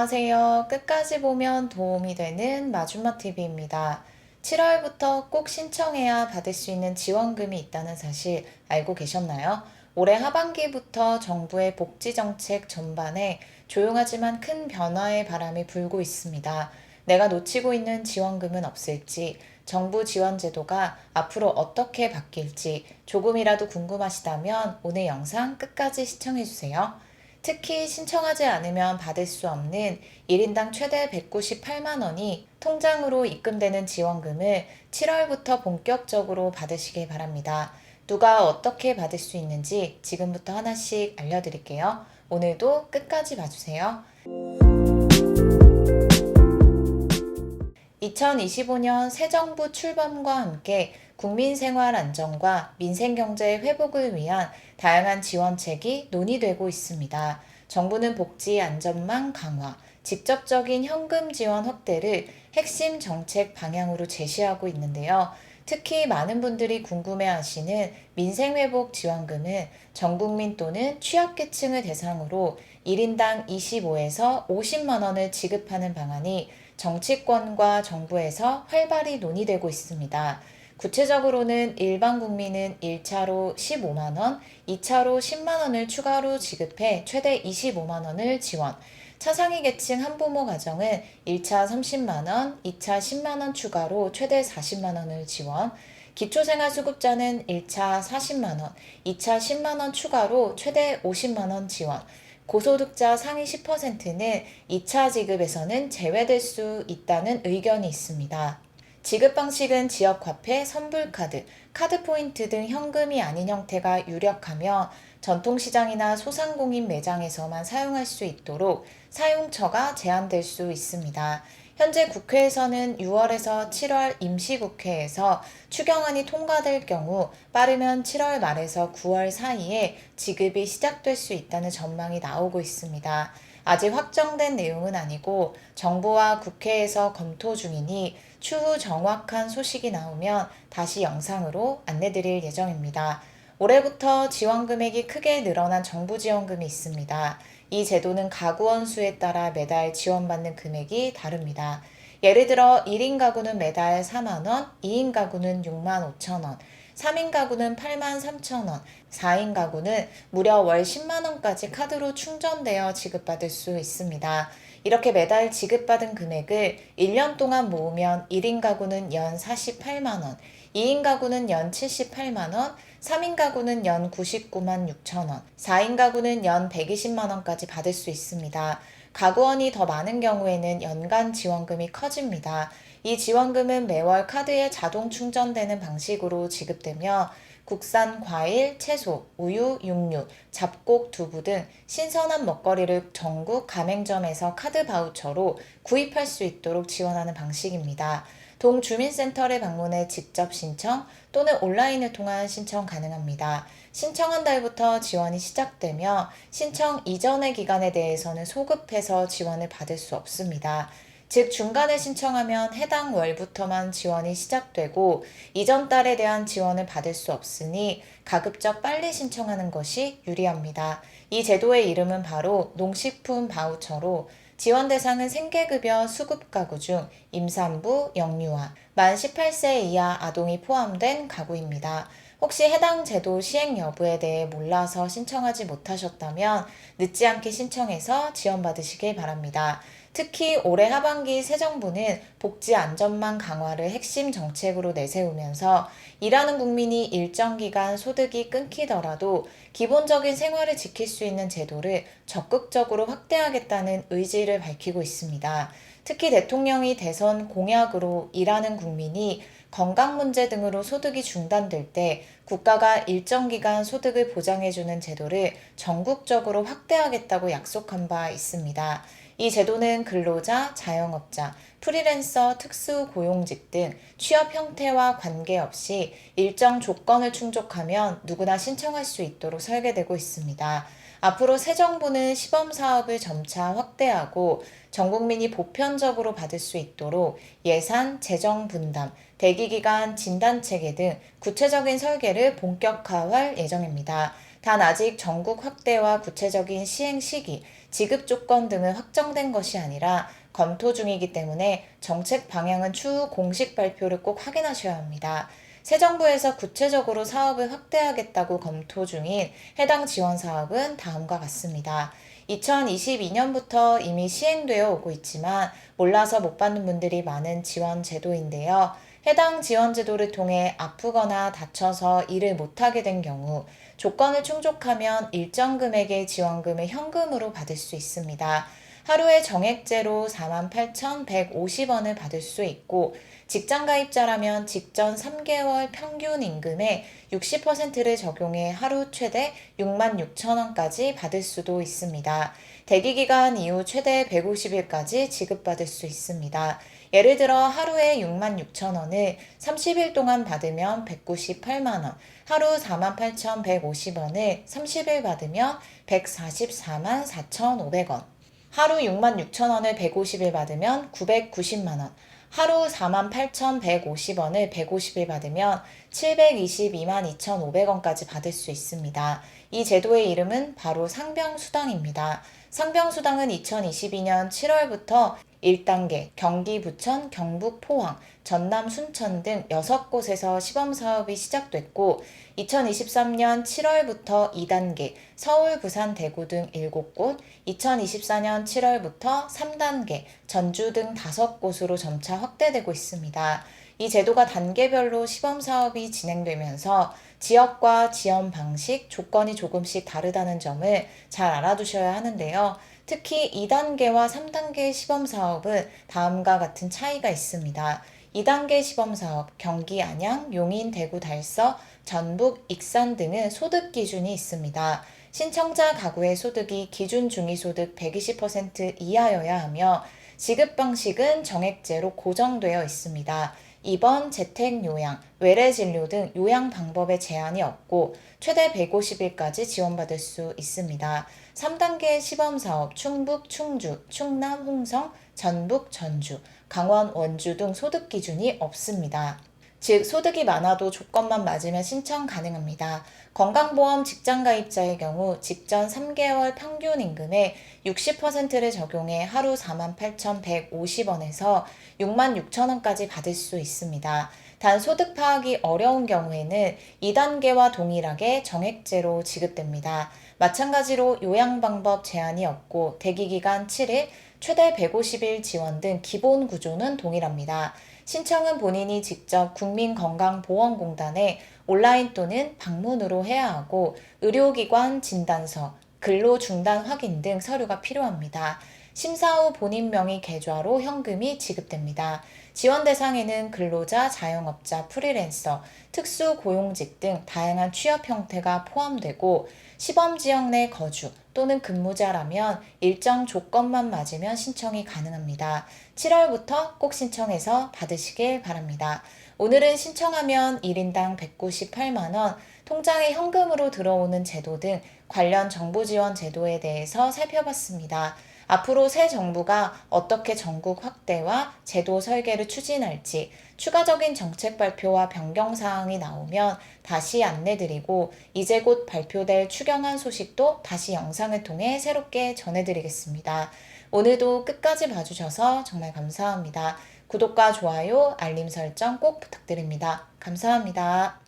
안녕하세요. 끝까지 보면 도움이 되는 마준마 TV입니다. 7월부터 꼭 신청해야 받을 수 있는 지원금이 있다는 사실 알고 계셨나요? 올해 하반기부터 정부의 복지 정책 전반에 조용하지만 큰 변화의 바람이 불고 있습니다. 내가 놓치고 있는 지원금은 없을지, 정부 지원 제도가 앞으로 어떻게 바뀔지 조금이라도 궁금하시다면 오늘 영상 끝까지 시청해 주세요. 특히 신청하지 않으면 받을 수 없는 1인당 최대 198만 원이 통장으로 입금되는 지원금을 7월부터 본격적으로 받으시길 바랍니다. 누가 어떻게 받을 수 있는지 지금부터 하나씩 알려드릴게요. 오늘도 끝까지 봐주세요. 2025년 새 정부 출범과 함께 국민 생활 안정과 민생 경제 회복을 위한 다양한 지원책이 논의되고 있습니다. 정부는 복지 안전망 강화, 직접적인 현금 지원 확대를 핵심 정책 방향으로 제시하고 있는데요. 특히 많은 분들이 궁금해 하시는 민생회복 지원금은 전 국민 또는 취약계층을 대상으로 1인당 25에서 50만 원을 지급하는 방안이 정치권과 정부에서 활발히 논의되고 있습니다. 구체적으로는 일반 국민은 1차로 15만 원, 2차로 10만 원을 추가로 지급해 최대 25만 원을 지원. 차상위 계층 한부모 가정은 1차 30만 원, 2차 10만 원 추가로 최대 40만 원을 지원. 기초생활수급자는 1차 40만 원, 2차 10만 원 추가로 최대 50만 원 지원. 고소득자 상위 10%는 2차 지급에서는 제외될 수 있다는 의견이 있습니다. 지급 방식은 지역 화폐, 선불 카드, 카드 포인트 등 현금이 아닌 형태가 유력하며 전통시장이나 소상공인 매장에서만 사용할 수 있도록 사용처가 제한될 수 있습니다. 현재 국회에서는 6월에서 7월 임시국회에서 추경안이 통과될 경우 빠르면 7월 말에서 9월 사이에 지급이 시작될 수 있다는 전망이 나오고 있습니다. 아직 확정된 내용은 아니고 정부와 국회에서 검토 중이니 추후 정확한 소식이 나오면 다시 영상으로 안내드릴 예정입니다. 올해부터 지원 금액이 크게 늘어난 정부 지원금이 있습니다. 이 제도는 가구 원 수에 따라 매달 지원받는 금액이 다릅니다. 예를 들어 1인 가구는 매달 4만원, 2인 가구는 6만 5천원, 3인 가구는 8만 3천원, 4인 가구는 무려 월 10만원까지 카드로 충전되어 지급받을 수 있습니다. 이렇게 매달 지급받은 금액을 1년 동안 모으면 1인 가구는 연 48만원, 2인 가구는 연 78만원, 3인 가구는 연 99만 6천원, 4인 가구는 연 120만원까지 받을 수 있습니다. 가구원이 더 많은 경우에는 연간 지원금이 커집니다. 이 지원금은 매월 카드에 자동 충전되는 방식으로 지급되며 국산 과일, 채소, 우유, 육류, 잡곡, 두부 등 신선한 먹거리를 전국 가맹점에서 카드 바우처로 구입할 수 있도록 지원하는 방식입니다. 동주민센터를 방문해 직접 신청 또는 온라인을 통한 신청 가능합니다. 신청한 달부터 지원이 시작되며 신청 이전의 기간에 대해서는 소급해서 지원을 받을 수 없습니다. 즉 중간에 신청하면 해당 월부터만 지원이 시작되고 이전 달에 대한 지원을 받을 수 없으니 가급적 빨리 신청하는 것이 유리합니다. 이 제도의 이름은 바로 농식품 바우처로 지원 대상은 생계급여 수급 가구 중 임산부, 영유아, 만 18세 이하 아동이 포함된 가구입니다. 혹시 해당 제도 시행 여부에 대해 몰라서 신청하지 못하셨다면 늦지 않게 신청해서 지원받으시길 바랍니다. 특히 올해 하반기 새 정부는 복지 안전망 강화를 핵심 정책으로 내세우면서 일하는 국민이 일정 기간 소득이 끊기더라도 기본적인 생활을 지킬 수 있는 제도를 적극적으로 확대하겠다는 의지를 밝히고 있습니다. 특히 대통령이 대선 공약으로 일하는 국민이 건강 문제 등으로 소득이 중단될 때 국가가 일정 기간 소득을 보장해주는 제도를 전국적으로 확대하겠다고 약속한 바 있습니다. 이 제도는 근로자, 자영업자, 프리랜서, 특수고용직 등 취업 형태와 관계없이 일정 조건을 충족하면 누구나 신청할 수 있도록 설계되고 있습니다. 앞으로 새 정부는 시범 사업을 점차 확대하고 전 국민이 보편적으로 받을 수 있도록 예산, 재정 분담, 대기 기간 진단 체계 등 구체적인 설계를 본격화할 예정입니다. 단 아직 전국 확대와 구체적인 시행 시기, 지급 조건 등은 확정된 것이 아니라 검토 중이기 때문에 정책 방향은 추후 공식 발표를 꼭 확인하셔야 합니다. 새 정부에서 구체적으로 사업을 확대하겠다고 검토 중인 해당 지원 사업은 다음과 같습니다. 2022년부터 이미 시행되어 오고 있지만 몰라서 못 받는 분들이 많은 지원 제도인데요. 해당 지원 제도를 통해 아프거나 다쳐서 일을 못하게 된 경우 조건을 충족하면 일정 금액의 지원금을 현금으로 받을 수 있습니다. 하루에 정액제로 48,150원을 받을 수 있고 직장 가입자라면 직전 3개월 평균 임금의 60%를 적용해 하루 최대 66,000원까지 받을 수도 있습니다. 대기 기간 이후 최대 150일까지 지급받을 수 있습니다. 예를 들어 하루에 66,000원을 30일 동안 받으면 198만원, 하루 48,150원을 30일 받으면 144만 4,500원. 하루 6만 6천 원을 150일 받으면 990만 원, 하루 4만 8,150원을 150일 받으면 722만 2,500원까지 받을 수 있습니다. 이 제도의 이름은 바로 상병수당입니다. 상병수당은 2022년 7월부터 1단계 경기 부천, 경북 포항, 전남 순천 등 6곳에서 시범 사업이 시작됐고 2023년 7월부터 2단계 서울, 부산, 대구 등 7곳, 2024년 7월부터 3단계 전주 등 5곳으로 점차 확대되고 있습니다. 이 제도가 단계별로 시범 사업이 진행되면서 지역과 지원 방식, 조건이 조금씩 다르다는 점을 잘 알아두셔야 하는데요. 특히 2단계와 3단계 시범 사업은 다음과 같은 차이가 있습니다. 2단계 시범 사업, 경기 안양, 용인, 대구, 달서, 전북, 익산 등은 소득 기준이 있습니다. 신청자 가구의 소득이 기준 중위소득 120% 이하여야 하며 지급 방식은 정액제로 고정되어 있습니다. 입원, 재택 요양, 외래 진료 등 요양 방법에 제한이 없고 최대 150일까지 지원받을 수 있습니다. 3단계 시범 사업 충북, 충주, 충남, 홍성, 전북, 전주, 강원, 원주 등 소득 기준이 없습니다. 즉, 소득이 많아도 조건만 맞으면 신청 가능합니다. 건강보험 직장가입자의 경우 직전 3개월 평균 임금의 60%를 적용해 하루 48,150원에서 66,000원까지 받을 수 있습니다. 단 소득 파악이 어려운 경우에는 2단계와 동일하게 정액제로 지급됩니다. 마찬가지로 요양 방법 제한이 없고 대기 기간 7일, 최대 150일 지원 등 기본 구조는 동일합니다. 신청은 본인이 직접 국민건강보험공단에 온라인 또는 방문으로 해야 하고 의료기관 진단서, 근로중단 확인 등 서류가 필요합니다. 심사 후 본인 명의 계좌로 현금이 지급됩니다. 지원 대상에는 근로자, 자영업자, 프리랜서, 특수고용직 등 다양한 취업 형태가 포함되고 시범 지역 내 거주 또는 근무자라면 일정 조건만 맞으면 신청이 가능합니다. 7월부터 꼭 신청해서 받으시길 바랍니다. 오늘은 신청하면 1인당 198만원, 통장에 현금으로 들어오는 제도 등 관련 정부 지원 제도에 대해서 살펴봤습니다. 앞으로 새 정부가 어떻게 전국 확대와 제도 설계를 추진할지 추가적인 정책 발표와 변경 사항이 나오면 다시 안내드리고 이제 곧 발표될 추경안 소식도 다시 영상을 통해 새롭게 전해드리겠습니다. 오늘도 끝까지 봐주셔서 정말 감사합니다. 구독과 좋아요, 알림 설정 꼭 부탁드립니다. 감사합니다.